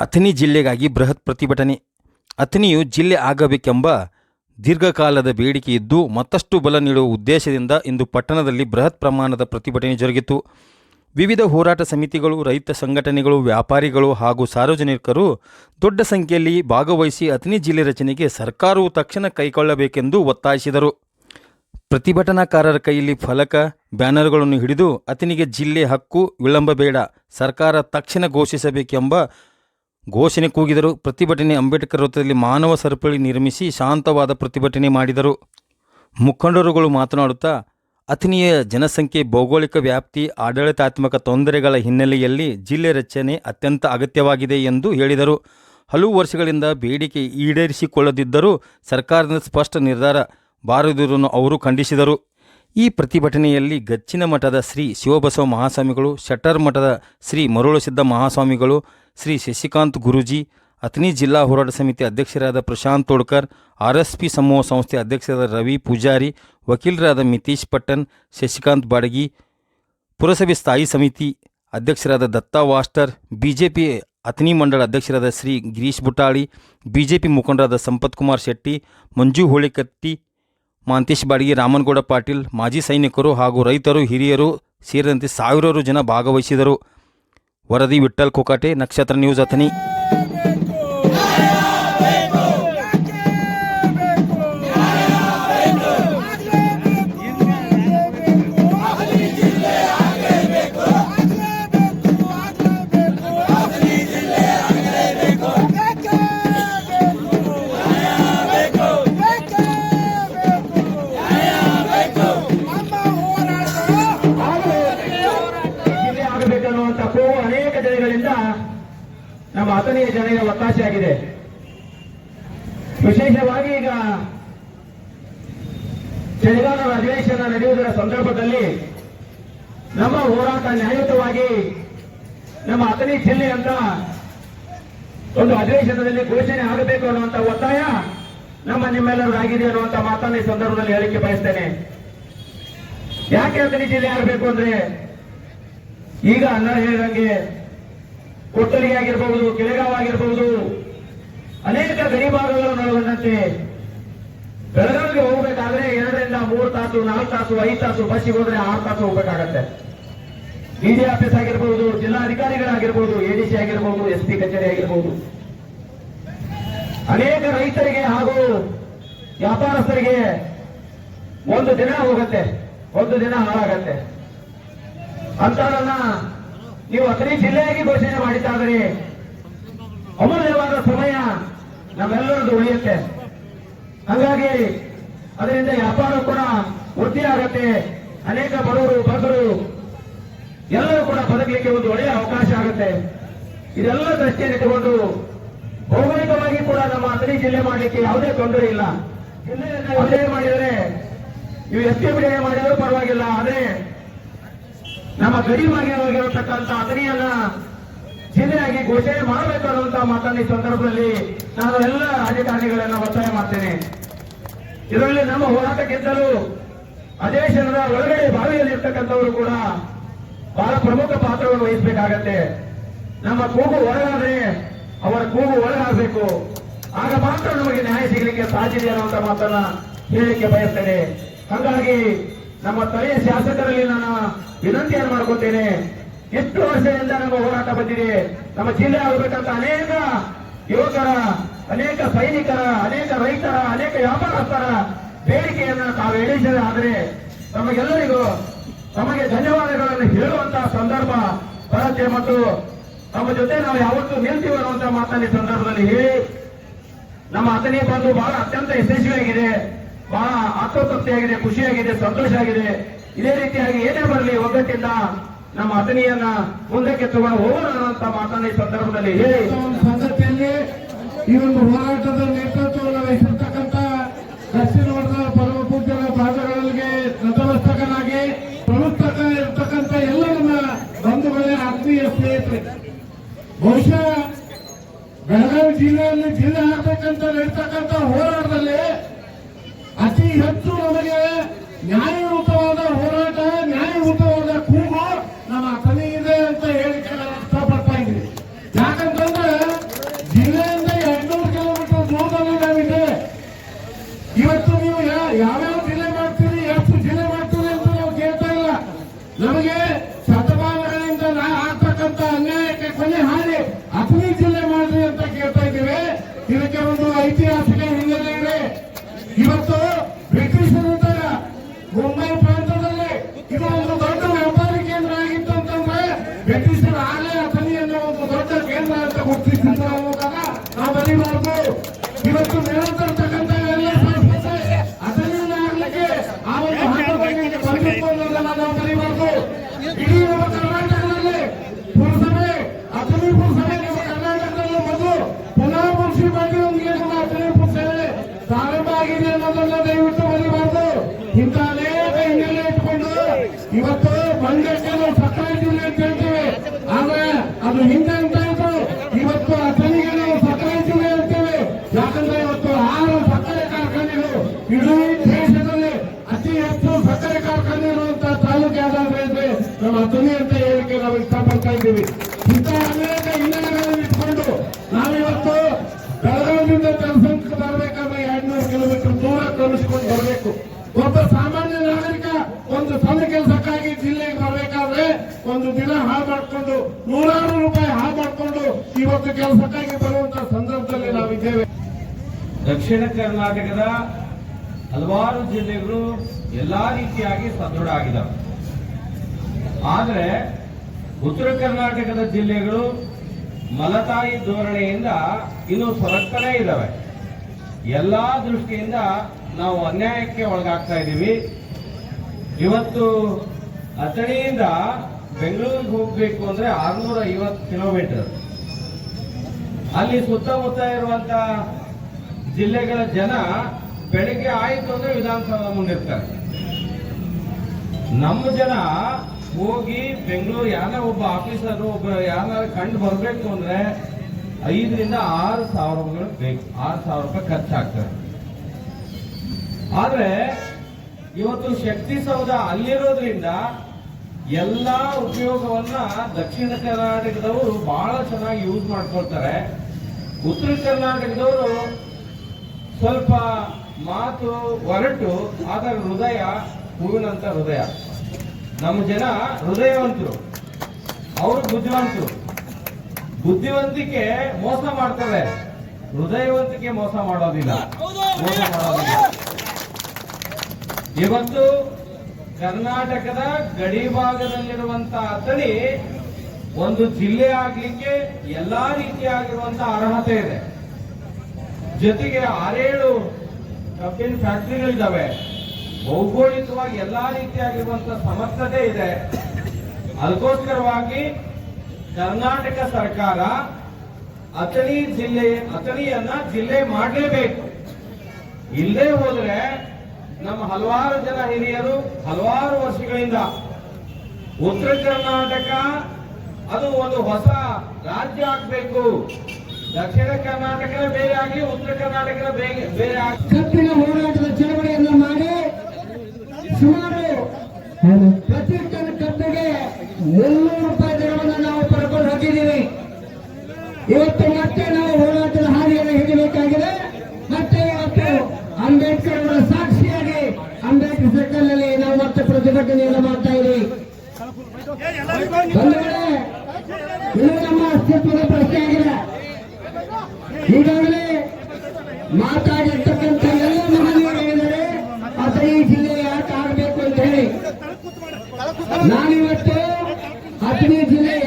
ಅಥಣಿ ಜಿಲ್ಲೆಗಾಗಿ ಬೃಹತ್ ಪ್ರತಿಭಟನೆ. ಅಥಣಿಯು ಜಿಲ್ಲೆ ಆಗಬೇಕೆಂಬ ದೀರ್ಘಕಾಲದ ಬೇಡಿಕೆ ಇದ್ದು ಮತ್ತಷ್ಟು ಬಲ ನೀಡುವ ಉದ್ದೇಶದಿಂದ ಇಂದು ಪಟ್ಟಣದಲ್ಲಿ ಬೃಹತ್ ಪ್ರಮಾಣದ ಪ್ರತಿಭಟನೆ ಜರುಗಿತು. ವಿವಿಧ ಹೋರಾಟ ಸಮಿತಿಗಳು, ರೈತ ಸಂಘಟನೆಗಳು, ವ್ಯಾಪಾರಿಗಳು ಹಾಗೂ ಸಾರ್ವಜನಿಕರು ದೊಡ್ಡ ಸಂಖ್ಯೆಯಲ್ಲಿ ಭಾಗವಹಿಸಿ ಅಥಣಿ ಜಿಲ್ಲೆ ರಚನೆಗೆ ಸರ್ಕಾರವು ತಕ್ಷಣ ಕೈಗೊಳ್ಳಬೇಕೆಂದು ಒತ್ತಾಯಿಸಿದರು. ಪ್ರತಿಭಟನಾಕಾರರ ಕೈಯಲ್ಲಿ ಫಲಕ, ಬ್ಯಾನರ್ಗಳನ್ನು ಹಿಡಿದು ಅಥಣಿಗೆ ಜಿಲ್ಲೆ ಹಕ್ಕು ವಿಳಂಬ ಬೇಡ, ಸರ್ಕಾರ ತಕ್ಷಣ ಘೋಷಿಸಬೇಕೆಂಬ ಘೋಷಣೆ ಕೂಗಿದರು ಪ್ರತಿಭಟನೆ ಅಂಬೇಡ್ಕರ್ ವೃತ್ತದಲ್ಲಿ ಮಾನವ ಸರಪಳಿ ನಿರ್ಮಿಸಿ ಶಾಂತವಾದ ಪ್ರತಿಭಟನೆ ಮಾಡಿದರು. ಮುಖಂಡರುಗಳು ಮಾತನಾಡುತ್ತಾ ಅಥಿನಿಯ ಜನಸಂಖ್ಯೆ, ಭೌಗೋಳಿಕ ವ್ಯಾಪ್ತಿ, ಆಡಳಿತಾತ್ಮಕ ತೊಂದರೆಗಳ ಹಿನ್ನೆಲೆಯಲ್ಲಿ ಜಿಲ್ಲೆ ರಚನೆ ಅತ್ಯಂತ ಅಗತ್ಯವಾಗಿದೆ ಎಂದು ಹೇಳಿದರು. ಹಲವು ವರ್ಷಗಳಿಂದ ಬೇಡಿಕೆ ಈಡೇರಿಸಿಕೊಳ್ಳದಿದ್ದರೂ ಸರ್ಕಾರದ ಸ್ಪಷ್ಟ ನಿರ್ಧಾರ ಬಾರದಿರುವುದನ್ನು ಅವರು ಖಂಡಿಸಿದರು. ಈ ಪ್ರತಿಭಟನೆಯಲ್ಲಿ ಗಚ್ಚಿನ ಮಠದ ಶ್ರೀ ಶಿವಬಸವ ಮಹಾಸ್ವಾಮಿಗಳು ಶಟ್ಟರ್ ಮಠದ ಶ್ರೀ ಮರುಳಸಿದ್ದ ಮಹಾಸ್ವಾಮಿಗಳು ಶ್ರೀ ಶಶಿಕಾಂತ್ ಗುರೂಜಿ, ಅಥಣಿ ಜಿಲ್ಲಾ ಹೋರಾಟ ಸಮಿತಿ ಅಧ್ಯಕ್ಷರಾದ Prashant Todkar, R S P ಸಮೂಹ ಸಂಸ್ಥೆ ಅಧ್ಯಕ್ಷರಾದ ರವಿ ಪೂಜಾರಿ, ವಕೀಲರಾದ ಮಿತೀಶ್ ಪಟ್ಟಣ್, ಶಶಿಕಾಂತ್ ಬಾಡಗಿ, ಪುರಸಭೆ ಸ್ಥಾಯಿ ಸಮಿತಿ ಅಧ್ಯಕ್ಷರಾದ ದತ್ತಾ ವಾಸ್ಟರ್, ಬಿಜೆಪಿ ಅಥಣಿ ಮಂಡಳ ಅಧ್ಯಕ್ಷರಾದ ಶ್ರೀ ಗಿರೀಶ್ ಬುಟಾಳಿ, ಬಿಜೆಪಿ ಮುಖಂಡರಾದ ಸಂಪತ್ ಕುಮಾರ್ ಶೆಟ್ಟಿ, ಮಂಜು ಹೋಳಿಕಟ್ಟಿ, ಮಾಂತೇಶ್ ಬಾಡಿಗೆ ರಾಮನಗೌಡ ಪಾಟೀಲ್, ಮಾಜಿ ಸೈನಿಕರು ಹಾಗೂ ರೈತರು, ಹಿರಿಯರು ಸೇರಿದಂತೆ ಸಾವಿರಾರು ಜನ ಭಾಗವಹಿಸಿದರು. ವರದಿ ವಿಠ್ಠಲ್ ಕೊಕಾಟೆ ನಕ್ಷತ್ರ ನ್ಯೂಸ್ ಅಥಣಿ ಜನರಿಗೆ ಒತ್ತಾಸೆಯಾಗಿದೆ ವಿಶೇಷವಾಗಿ ಈಗ ಚಳಿಗಾಲದ ಅಧಿವೇಶನ ನಡೆಯುವುದರ ಸಂದರ್ಭದಲ್ಲಿ ನಮ್ಮ ಹೋರಾಟ ನ್ಯಾಯಯುತವಾಗಿ ನಮ್ಮ ಅಥಣಿ ಜಿಲ್ಲೆ ಅಂತ ಒಂದು ಅಧಿವೇಶನದಲ್ಲಿ ಘೋಷಣೆ ಆಗಬೇಕು ಅನ್ನುವಂತ ಒತ್ತಾಯ ನಮ್ಮ ನಿಮ್ಮೆಲ್ಲರಾಗಿದೆ ಅನ್ನುವಂತ ಮಾತನ್ನ ಈ ಸಂದರ್ಭದಲ್ಲಿ ಹೇಳಿಕೆ ಬಯಸ್ತೇನೆ. ಯಾಕೆ ಅಥಣಿ ಜಿಲ್ಲೆ ಆಗಬೇಕು ಅಂದ್ರೆ ಈಗ ಅನ್ನ ಹೇಳಿದಂಗೆ ಕೊಟ್ಟಲಿಗೆ ಆಗಿರಬಹುದು ಕೆಳಗಾವ್ ಆಗಿರಬಹುದು ಅನೇಕ ಗಡಿ ಭಾಗಗಳು ನೋಡುವಂತೆ ಬೆಳಗಾವಿಗೆ ಹೋಗ್ಬೇಕಾದ್ರೆ ಎರಡರಿಂದ ಮೂರು ತಾಸು, ನಾಲ್ಕು ತಾಸು, ಐದು ತಾಸು ಬಸ್ಸಿಗೆ ಹೋದ್ರೆ ಆರು ತಾಸು ಹೋಗ್ಬೇಕಾಗತ್ತೆ. ಡಿಜಿ ಆಫೀಸ್ ಆಗಿರ್ಬಹುದು ಜಿಲ್ಲಾಧಿಕಾರಿಗಳಾಗಿರ್ಬಹುದು ಎಡಿಸಿ ಆಗಿರ್ಬಹುದು ಎಸ್ ಪಿ ಕಚೇರಿ ಆಗಿರ್ಬಹುದು ಅನೇಕ ರೈತರಿಗೆ ಹಾಗೂ ವ್ಯಾಪಾರಸ್ಥರಿಗೆ ಒಂದು ದಿನ ಹೋಗುತ್ತೆ, ಒಂದು ದಿನ ಹಾಳಾಗತ್ತೆ. ಅಂತದನ್ನ ನೀವು ಅಥಣಿ ಜಿಲ್ಲೆಯಾಗಿ ಘೋಷಣೆ ಮಾಡಿದ್ದಾದರೆ ಅಮೂಲ್ಯವಾದ ಸಮಯ ನಮ್ಮೆಲ್ಲರದ್ದು ಉಳಿಯುತ್ತೆ. ಹಾಗಾಗಿ ಅದರಿಂದ ವ್ಯಾಪಾರ ಕೂಡ ವೃದ್ಧಿ ಆಗುತ್ತೆ. ಅನೇಕ ಬಡವರು ಬಸರು ಎಲ್ಲರೂ ಕೂಡ ಬದುಕಲಿಕ್ಕೆ ಒಂದು ಒಳ್ಳೆಯ ಅವಕಾಶ ಆಗುತ್ತೆ. ಇದೆಲ್ಲ ದೃಷ್ಟಿಯಲ್ಲಿಟ್ಟುಕೊಂಡು ಭೌಗೋಳಿಕವಾಗಿ ಕೂಡ ನಮ್ಮ ಅಥಣಿ ಜಿಲ್ಲೆ ಮಾಡಲಿಕ್ಕೆ ಯಾವುದೇ ತೊಂದರೆ ಇಲ್ಲ. ಜಿಲ್ಲೆಯಲ್ಲಿ ವಿಭಜನೆ ಮಾಡಿದರೆ, ನೀವು ಎಸ್ ಟಿ ಮಾಡಿದರೂ ಪರವಾಗಿಲ್ಲ. ಆದ್ರೆ ನಮ್ಮ ಗಡಿವಾಗಿ ಹೋಗಿರತಕ್ಕಂಥ ಅಗ್ನಿಯನ್ನ ಜಿಲ್ಲೆಯಾಗಿ ಘೋಷಣೆ ಮಾಡಬೇಕು ಅನ್ನುವಂತ ಮಾತನ್ನು ಈ ಸಂದರ್ಭದಲ್ಲಿ ನಾನು ಎಲ್ಲ ರಾಜಕಾರಣಿಗಳನ್ನ ಒತ್ತಾಯ ಮಾಡ್ತೇನೆ. ಇದರಲ್ಲಿ ನಮ್ಮ ಹೋರಾಟಕ್ಕಿಂತಲೂ ಅಧಿವೇಶನದ ಒಳಗಡೆ ಬಾವಿಯಲ್ಲಿ ಇರ್ತಕ್ಕಂಥವರು ಕೂಡ ಬಹಳ ಪ್ರಮುಖ ಪಾತ್ರವನ್ನು ವಹಿಸಬೇಕಾಗತ್ತೆ. ನಮ್ಮ ಕೂಗು ಒಳಗಾದ್ರೆ ಅವರ ಕೂಗು ಒಳಗಾಗಬೇಕು. ಆಗ ಮಾತ್ರ ನಮಗೆ ನ್ಯಾಯ ಸಿಗಲಿಕ್ಕೆ ಸಾಧ್ಯ ಇದೆ ಅನ್ನುವಂತ ಮಾತನ್ನ ಹೇಳಲಿಕ್ಕೆ ಬಯಸ್ತೇನೆ. ಹಾಗಾಗಿ ನಮ್ಮ ಸ್ಥಳೀಯ ಶಾಸಕರಲ್ಲಿ ನಾನು ವಿನಂತಿಯನ್ನು ಮಾಡ್ಕೊತೇನೆ ಎಷ್ಟು ವರ್ಷದಿಂದ ನಮ್ಮ ಹೋರಾಟ ಬಂದಿದೆ. ನಮ್ಮ ಜಿಲ್ಲೆ ಆಗಬೇಕಂತ ಅನೇಕ ಯುವಕರ, ಅನೇಕ ಸೈನಿಕರ, ಅನೇಕ ರೈತರ, ಅನೇಕ ವ್ಯಾಪಾರಸ್ಥರ ಬೇಡಿಕೆಯನ್ನ ತಾವು ಹೇಳಿದ್ದೇವೆ ಆದರೆ ತಮಗೆಲ್ಲರಿಗೂ ತಮಗೆ ಧನ್ಯವಾದಗಳನ್ನು ಹೇಳುವಂತಹ ಸಂದರ್ಭ ಬರುತ್ತೆ ಮತ್ತು ತಮ್ಮ ಜೊತೆ ನಾವು ಯಾವತ್ತೂ ನಿಲ್ತೀವಿ ಅನ್ನುವಂತಹ ಮಾತನ್ನ ಸಂದರ್ಭದಲ್ಲಿ ಹೇಳಿ ನಮ್ಮ ಅತನೇ ಬಂದು ಬಹಳ ಅತ್ಯಂತ ಯಶಸ್ವಿಯಾಗಿದೆ. ಬಹಳ ಆತ್ಮತೃಪ್ತಿಯಾಗಿದೆ, ಖುಷಿಯಾಗಿದೆ ಸಂತೋಷ ಆಗಿದೆ ಇದೇ ರೀತಿಯಾಗಿ ಏನೇ ಬರಲಿ ಒಗ್ಗಟ್ಟಿಂದ ನಮ್ಮ ಅತನಿಯನ್ನ ಮುಂದಕ್ಕೆ ತಗೊಂಡು ಹೋಗೋಣ ಅಂತ ಮಾತನ್ನ ಈ ಸಂದರ್ಭದಲ್ಲಿ ಹೇಳಿ. ಒಂದು ಈ ಒಂದು ಹೋರಾಟದ ನೇತೃತ್ವವನ್ನು ವಹಿಸಿರ್ತಕ್ಕಂಥ ದಕ್ಷಿಣ ಮಠದ ಪರಮ ಪೂಜ್ಯರ ಪಾದಗಳಿಗೆ ನತಮಸ್ತಕನಾಗಿ ಪ್ರಮುಖ ಇರ್ತಕ್ಕಂಥ ಎಲ್ಲ ನಮ್ಮ ಬಂಧುಗಳೇ, ಆತ್ಮೀಯ ಸ್ನೇಹಿತರೆ, ಬಹುಶಃ ಬೆಳಗಾವಿ ಜಿಲ್ಲೆಯಲ್ಲಿ ಜಿಲ್ಲೆ ಆಗ್ಬೇಕಂತ ನಡೀತಕ್ಕಂಥ ಹೋರಾಟದಲ್ಲಿ ಹೆಚ್ಚು ನಮಗೆ ನ್ಯಾಯಯುತವಾದ ಹೋರಾಟ, ನ್ಯಾಯಯುತವಾದ ಕೂಗು ನಮ್ಮ ಕಲಿ ಇದೆ ಅಂತ ಹೇಳಿಕೆ ಇಷ್ಟಪಡ್ತಾ ಇದ್ದೀನಿ ಯಾಕಂತಂದ್ರೆ ಜಿಲ್ಲೆಯಿಂದ ಎಂಟುನೂರು ಕಿಲೋಮೀಟರ್ ದೂರದಲ್ಲಿ ನಾವಿದೆ. ಇವತ್ತು ನೀವು ಯಾವ್ಯಾವ ಜಿಲ್ಲೆ ಮಾಡ್ತೀರಿ, ಎಷ್ಟು ಜಿಲ್ಲೆ ಮಾಡ್ತೀರಿ ಅಂತ ನಾವು ಕೇಳ್ತಾ ಇಲ್ಲ. ನಮಗೆ ಶತಮಾನಗಳಿಂದ ನಾ, ಆಗ್ತಕ್ಕಂಥ ಅನ್ಯಾಯಕ್ಕೆ ಕೊನೆ ಹಾನಿ ಅತನಿ ಜಿಲ್ಲೆ ಮಾಡ್ರಿ ಅಂತ ಕೇಳ್ತಾ ಇದ್ದೀವಿ. ಇದಕ್ಕೆ ಒಂದು ಐತಿಹಾಸಿಕ ಹಿನ್ನೆಲೆ ಇದೆ. ಇವತ್ತು ಬರೀಬಾರ್ದು ಇವತ್ತು ಮೇಲಂತರ್ತಕ್ಕಂಥ ಎಲ್ಲ ಸಂಸ್ಥೆ ಆಗ್ಲಿಕ್ಕೆ ಆ ಒಂದು ಹಂತದಲ್ಲಿ ಬಂದಿತ್ತು ಅನ್ನೋದನ್ನ ನಾವು ಬರೀಬಾರ್ದು ಇಡೀ ನಮ್ಮ ಕರ್ನಾಟಕದಲ್ಲಿ ಪುರಸಭೆ ಅಥಣಿ ಪುರಸಭೆ ನಮ್ಮ ಕರ್ನಾಟಕದಲ್ಲಿ ಮೊದಲು ಪುನಃ ಮುನ್ಸಿಪಾಲಿಟಿ ನಮ್ಮ ಅಥಣಿ ಪುರಸಭೆ ಪ್ರಾರಂಭ ಆಗಿದೆ ಅನ್ನೋದನ್ನ ದಯವಿಟ್ಟು ಬರೀಬಾರ್ದು ಇಂತಹ ಅನೇಕ ಹಿನ್ನೆಲೆ ಇಟ್ಕೊಂಡು ಇವತ್ತು ಮಂಡ್ಯಕ್ಕೆ ನಾವು ಸಕ್ಕರೆ ಜಿಲ್ಲೆ ಅಂತ ಹೇಳ್ತೀವಿ ಆದ್ರೆ ಅದು ಹಿಂದೆ ಅಂತ ಇತ್ತು ಇವತ್ತು ಅಥಣಿಗೆ ನಾವು ಸಕ್ಕರೆ ಜಿಲ್ಲೆ ಅಂತೇವೆ ಯಾಕಂದ್ರೆ ಇವತ್ತು ಆರು ಸಕ್ಕರೆ ಕಾರ್ಖಾನೆಗಳು ಇಡೀ ದೇಶದಲ್ಲಿ ಅತಿ ಹೆಚ್ಚು ಸಕ್ಕರೆ ಕಾರ್ಖಾನೆ ಇರುವಂತ ತಾಲೂಕು ಯಾವ್ದಾದ್ರೆ ಅಂದ್ರೆ ನಮ್ಮ ಅಥಣಿ ಅಂತ ಹೇಳಿಕೆ ನಾವು ಇಷ್ಟಪಡ್ತಾ ಇದ್ದೀವಿ. ಇಂಥ ಅನೇಕ ಹಿನ್ನೆಲೆಗಳನ್ನು ಇಟ್ಕೊಂಡು ನಾವಿವತ್ತು ಬೆಳಗಾವಿಯಿಂದ ಕೆಲಸಕ್ಕೆ ಬರಬೇಕಾದ್ರೆ ಎರಡ್ನೂರು ಕಿಲೋಮೀಟರ್ ದೂರ ಕ್ರಮಿಸಿಕೊಂಡು ಬರಬೇಕು. ಒಬ್ಬ ಸಾಮಾನ್ಯ ನಾಗರಿಕ ಒಂದು ಸಣ್ಣ ಕೆಲಸಕ್ಕಾಗಿ ಜಿಲ್ಲೆಗೆ ಬರಬೇಕಾದ್ರೆ ಒಂದು ದಿನ ಹಾಳು ಮಾಡಿಕೊಂಡು ನೂರಾರು ರೂಪಾಯಿ ಹಾಳು ಮಾಡಿಕೊಂಡು ಇವತ್ತು ಕೆಲಸಕ್ಕಾಗಿ ಬರುವಂತ ಸಂದರ್ಭದಲ್ಲಿ ನಾವಿದ್ದೇವೆ. ದಕ್ಷಿಣ ಕರ್ನಾಟಕದ ಹಲವಾರು ಜಿಲ್ಲೆಗಳು ಎಲ್ಲಾ ರೀತಿಯಾಗಿ ಸದೃಢ ಆಗಿದ್ದಾವೆ. ಆದ್ರೆ ಉತ್ತರ ಕರ್ನಾಟಕದ ಜಿಲ್ಲೆಗಳು ಮಲತಾಯಿ ಧೋರಣೆಯಿಂದ ಇನ್ನು ಸೊರಗ್ತಾನೆ ಇದ್ದಾವೆ. ಎಲ್ಲಾ ದೃಷ್ಟಿಯಿಂದ ನಾವು ಅನ್ಯಾಯಕ್ಕೆ ಒಳಗಾಗ್ತಾ ಇದ್ದೀವಿ. ಇವತ್ತು ಅಥಣಿಯಿಂದ ಬೆಂಗಳೂರಿಗೆ ಹೋಗಬೇಕು ಅಂದ್ರೆ ಆರ್ನೂರ ಐವತ್ತು ಕಿಲೋಮೀಟರ್. ಅಲ್ಲಿ ಸುತ್ತಮುತ್ತ ಇರುವಂತ ಜಿಲ್ಲೆಗಳ ಜನ ಬೆಳಿಗ್ಗೆ ಆಯಿತು ಅಂದ್ರೆ ವಿಧಾನಸೌಧ ಮುಂದಿರ್ತಾರೆ. ನಮ್ಮ ಜನ ಹೋಗಿ ಬೆಂಗಳೂರು ಯಾರ ಒಬ್ಬ ಆಫೀಸರ್, ಒಬ್ಬ ಯಾರ ಕಂಡು ಬರಬೇಕು ಅಂದ್ರೆ ಐದರಿಂದ ಆರು ಸಾವಿರ ಬೇಕು. ಆರು ಸಾವಿರ ರೂಪಾಯಿ ಖರ್ಚಾಗ್ತದೆ. ಆದ್ರೆ ಇವತ್ತು ಶಕ್ತಿ ಸೌಧ ಅಲ್ಲಿರೋದ್ರಿಂದ ಎಲ್ಲಾ ಉಪಯೋಗವನ್ನ ದಕ್ಷಿಣ ಕರ್ನಾಟಕದವರು ಬಹಳ ಚೆನ್ನಾಗಿ ಯೂಸ್ ಮಾಡ್ಕೊಳ್ತಾರೆ. ಉತ್ತರ ಕರ್ನಾಟಕದವರು ಸ್ವಲ್ಪ ಮಾತು ಹೊರಟು ಆದರೆ ಹೃದಯ ಹೂವಿನಂತ ಹೃದಯ. ನಮ್ಮ ಜನ ಹೃದಯವಂತರು, ಅವರು ಬುದ್ಧಿವಂತರು. ಬುದ್ಧಿವಂತಿಕೆ ಮೋಸ ಮಾಡ್ತಾರೆ ಹೃದಯವಂತಿಕೆ ಮೋಸ ಮಾಡೋದಿಲ್ಲ. ಮೋಸ ಮಾಡೋದಿಲ್ಲ. ಇವತ್ತು ಕರ್ನಾಟಕದ ಗಡಿ ಭಾಗದಲ್ಲಿರುವಂತಹ ತಳಿ ಒಂದು ಜಿಲ್ಲೆ ಆಗ್ಲಿಕ್ಕೆ ಎಲ್ಲಾ ರೀತಿಯಾಗಿರುವಂತಹ ಅರ್ಹತೆ ಇದೆ. ಜೊತೆಗೆ ಆರೇಳು ಕಬ್ಬಿನ ಫ್ಯಾಕ್ಟರಿಗಳಿದ್ದಾವೆ ಭೌಗೋಳಿಕವಾಗಿ ಎಲ್ಲಾ ರೀತಿಯಾಗಿರುವಂತ ಸಮರ್ಥತೆ ಇದೆ. ಅದಕ್ಕೋಸ್ಕರವಾಗಿ ಕರ್ನಾಟಕ ಸರ್ಕಾರ ಅಥಣಿ ಜಿಲ್ಲೆ, ಅಥಣಿಯನ್ನ ಜಿಲ್ಲೆ ಮಾಡಲೇಬೇಕು. ಇಲ್ಲೇ ಹೋದ್ರೆ ನಮ್ಮ ಹಲವಾರು ಜನ ಹಿರಿಯರು ಹಲವಾರು ವರ್ಷಗಳಿಂದ ಉತ್ತರ ಕರ್ನಾಟಕ ಅದು ಒಂದು ಹೊಸ ರಾಜ್ಯ ಆಗ್ಬೇಕು. ದಕ್ಷಿಣ ಕರ್ನಾಟಕ ಬೇರೆ ಆಗಲಿ, ಉತ್ತರ ಕರ್ನಾಟಕ ಬೇರೆ ಬೇರೆ ಆಗಲಿ. ಹೋರಾಟದ ಚಳವಳಿಯನ್ನು ಮಾಡಿ ಸುಮಾರು ಪ್ರತಿ ಟನ್ ಕಬ್ಬಿಗೆ ಮುನ್ನೂರು ರೂಪಾಯಿ ದರವನ್ನು ನಾವು ಪಡ್ಕೊಂಡು ಹೋಗಿದ್ದೀವಿ. ಇವತ್ತು ಮತ್ತೆ ನಾವು ಹೋರಾಟದ ಹಾದಿಯನ್ನು ಹಿಡಿಬೇಕಾಗಿದೆ. ಮತ್ತೆ ಇವತ್ತು ಅಂಬೇಡ್ಕರ್ ಅವರ ಸಾಕ್ಷಿಯಾಗಿ ಅಂಬೇಡ್ಕರ್ ಸರ್ಕಲ್ನಲ್ಲಿ ನಾವು ಮತ್ತೆ ಪ್ರತಿಭಟನೆಯನ್ನು ಮಾಡ್ತಾ ಇದ್ದೀವಿ. ಇದು ನಮ್ಮ ಅಸ್ತಿತ್ವದ ಪ್ರಶ್ನೆ ಆಗಿದೆ. ಈಗಾಗಲೇ ಮಾತಾಡಿರ್ತಕ್ಕಂಥ ಎಲ್ಲ ಮಹನೀಯರು ಹೇಳಿದರೆ ಅಥಣಿ ಜಿಲ್ಲೆ ಯಾಕೆ